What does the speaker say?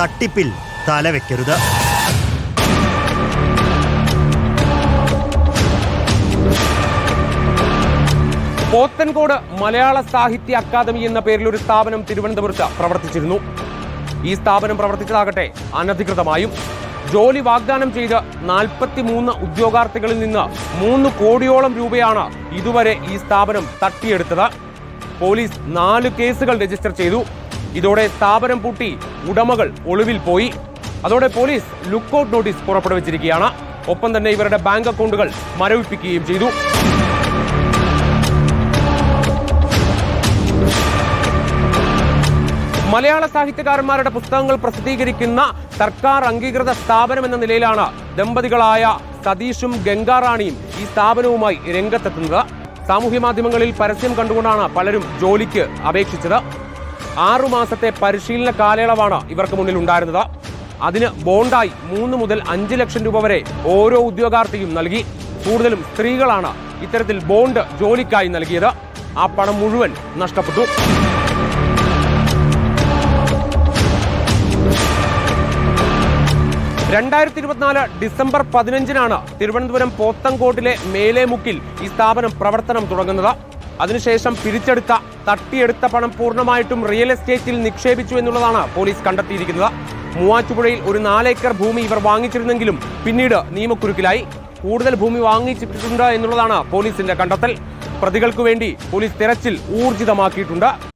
തട്ടിപ്പിൽ തലവെക്കരുത്. പോത്തൻകോട് മലയാള സാഹിത്യ അക്കാദമി എന്ന പേരിൽ ഒരു സ്ഥാപനം തിരുവനന്തപുരത്ത് പ്രവർത്തിച്ചിരുന്നു. ഈ സ്ഥാപനം പ്രവർത്തിച്ചതാകട്ടെ അനധികൃതമായും. ജോലി വാഗ്ദാനം ചെയ്ത് നാൽപ്പത്തി മൂന്ന് ഉദ്യോഗാർത്ഥികളിൽ നിന്ന് മൂന്ന് കോടിയോളം രൂപയാണ് ഇതുവരെ ഈ സ്ഥാപനം തട്ടിയെടുത്തത്. പോലീസ് നാല് കേസുകൾ രജിസ്റ്റർ ചെയ്തു. ഇതോടെ സ്ഥാപനം പൂട്ടി ഉടമകൾ ഒളിവിൽ പോയി. അതോടെ പോലീസ് ലുക്കൌട്ട് നോട്ടീസ് പുറപ്പെടുവിച്ചിരിക്കുകയാണ്. ഒപ്പം തന്നെ ഇവരുടെ ബാങ്ക് അക്കൗണ്ടുകൾ മരവിപ്പിക്കുകയും ചെയ്തു. മലയാള സാഹിത്യകാരന്മാരുടെ പുസ്തകങ്ങൾ പ്രസിദ്ധീകരിക്കുന്ന സർക്കാർ അംഗീകൃത സ്ഥാപനം എന്ന നിലയിലാണ് ദമ്പതികളായ സതീഷും ഗംഗാറാണിയും ഈ സ്ഥാപനവുമായി രംഗത്തെത്തുന്നത്. സാമൂഹ്യ മാധ്യമങ്ങളിൽ പരസ്യം കണ്ടുകൊണ്ടാണ് പലരും ജോലിക്ക് അപേക്ഷിച്ചത്. ആറു മാസത്തെ പരിശീലന കാലയളവാണ് ഇവർക്ക് മുന്നിൽ ഉണ്ടായിരുന്നത്. അതിന് ബോണ്ടായി മൂന്ന് മുതൽ അഞ്ച് ലക്ഷം രൂപ വരെ ഓരോ ഉദ്യോഗാർത്ഥിയും നൽകി. കൂടുതലും സ്ത്രീകളാണ് ഇത്തരത്തിൽ ബോണ്ട് ജോലിക്കായി നൽകിയത്. ആ പണം മുഴുവൻ നഷ്ടപ്പെട്ടു. രണ്ടായിരത്തി ഇരുപത്തിനാല് ഡിസംബർ പതിനഞ്ചിനാണ് തിരുവനന്തപുരം പോത്തങ്കോട്ടിലെ മേലേമുക്കിൽ ഈ സ്ഥാപനം പ്രവർത്തനം തുടങ്ങുന്നത്. അതിനുശേഷം പിരിച്ചെടുത്ത തട്ടിയെടുത്ത പണം പൂർണമായിട്ടും റിയൽ എസ്റ്റേറ്റിൽ നിക്ഷേപിച്ചു എന്നുള്ളതാണ് പോലീസ് കണ്ടെത്തിയിരിക്കുന്നത്. മൂവാറ്റുപുഴയിൽ ഒരു നാലേക്കർ ഭൂമി ഇവർ വാങ്ങിച്ചിരുന്നെങ്കിലും പിന്നീട് നിയമക്കുരുക്കിലായി. കൂടുതൽ ഭൂമി വാങ്ങിച്ചിട്ടുണ്ട് എന്നുള്ളതാണ് പോലീസിന്റെ കണ്ടെത്തൽ. പ്രതികൾക്കു വേണ്ടി പോലീസ് തെരച്ചിൽ ഊർജിതമാക്കിയിട്ടുണ്ട്.